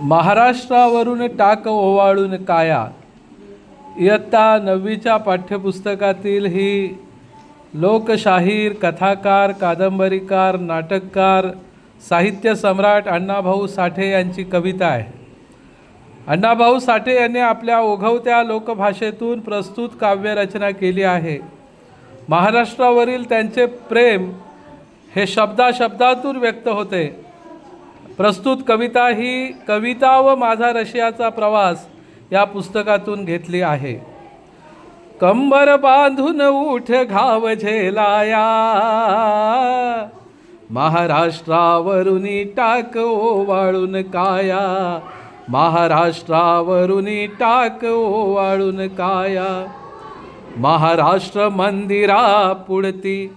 महाराष्ट्रावरून टाक ओवाळून काया. इयत्ता नववीच्या पाठ्यपुस्तकातील ही लोकशाहीर कथाकार कादंबरीकार नाटककार साहित्य सम्राट अण्णाभाऊ साठे यांची कविता आहे. अण्णाभाऊ साठे यांनी आपल्या ओघवत्या लोकभाषेतून प्रस्तुत काव्यरचना केली आहे. महाराष्ट्रावरील त्यांचे प्रेम हे शब्दाशब्दातून व्यक्त होते. प्रस्तुत कविता ही कविता व माझा रशियाचा प्रवास या पुस्तकातून घेतली आहे. कंबर बांधून उठ घाव झेलाया. महाराष्ट्रावरून टाक ओवाळून काया. महाराष्ट्रावरून टाक ओवाळून काया. महाराष्ट्र मंदिरा पुढती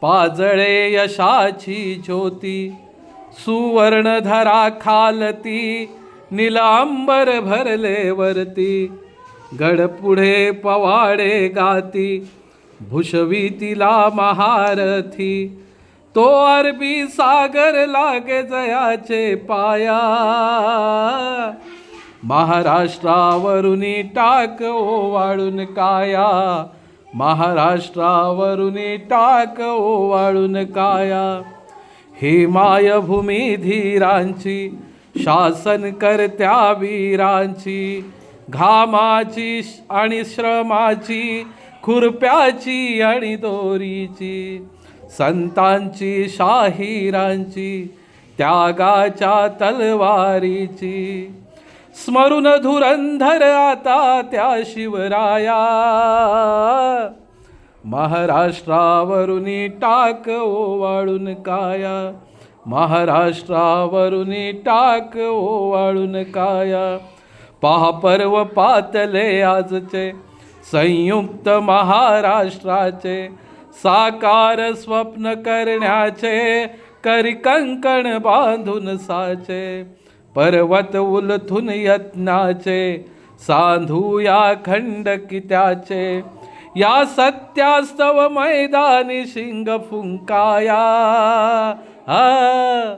पाजळे यशाची ज्योती. सुवर्णधरा खालती निलांबर भरले वरती गड पुढे पवाडे गाती भुषवी तिला महारथी. तो अरबी सागर लागे जयाचे पाया. महाराष्ट्रावरून टाक ओवाळून काया. महाराष्ट्रावरून टाक ओवाळून काया. ही मायभूमी धीरांची शासन करत्या वीरांची घामाची आणि श्रमाची खुरप्याची आणि दोरीची संतांची शाहिरांची त्यागाच्या तलवारीची. स्मरून धुरंधर आता त्या शिवराया. महाराष्ट्रावरून टाक ओवाळून काया. महाराष्ट्रावरून टाक ओवाळून काया. पहा पर्व पातले आजचे संयुक्त महाराष्ट्राचे. साकार स्वप्न करण्याचे करी कंकण बांधून साचे. पर्वत उलथून यत्नाचे सांधूया खंड कित्याचे. या सत्यास्तव मैदानी शिंग फुंकाया. हा.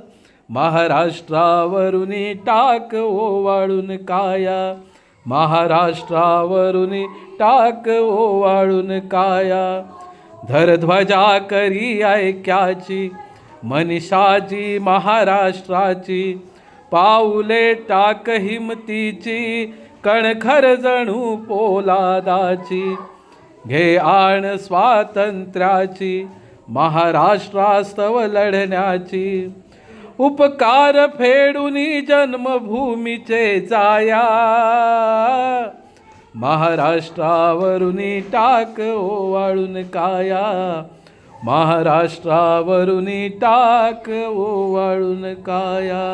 महाराष्ट्रावरून टाक ओवाळून काया. महाराष्ट्रावरून टाक ओवाळून काया. धरध्वजा करी ऐक्याची मनीषाची महाराष्ट्राची. पाऊले टाक हिमतीची कणखर जणू पोलादाची. घे आण स्वातंत्र्याची महाराष्ट्रास्तव लढण्याची. उपकार फेडूनी जन्मभूमीचे जाया. महाराष्ट्रावरून टाक ओवाळून काया. महाराष्ट्रावरून टाक ओवाळून काया.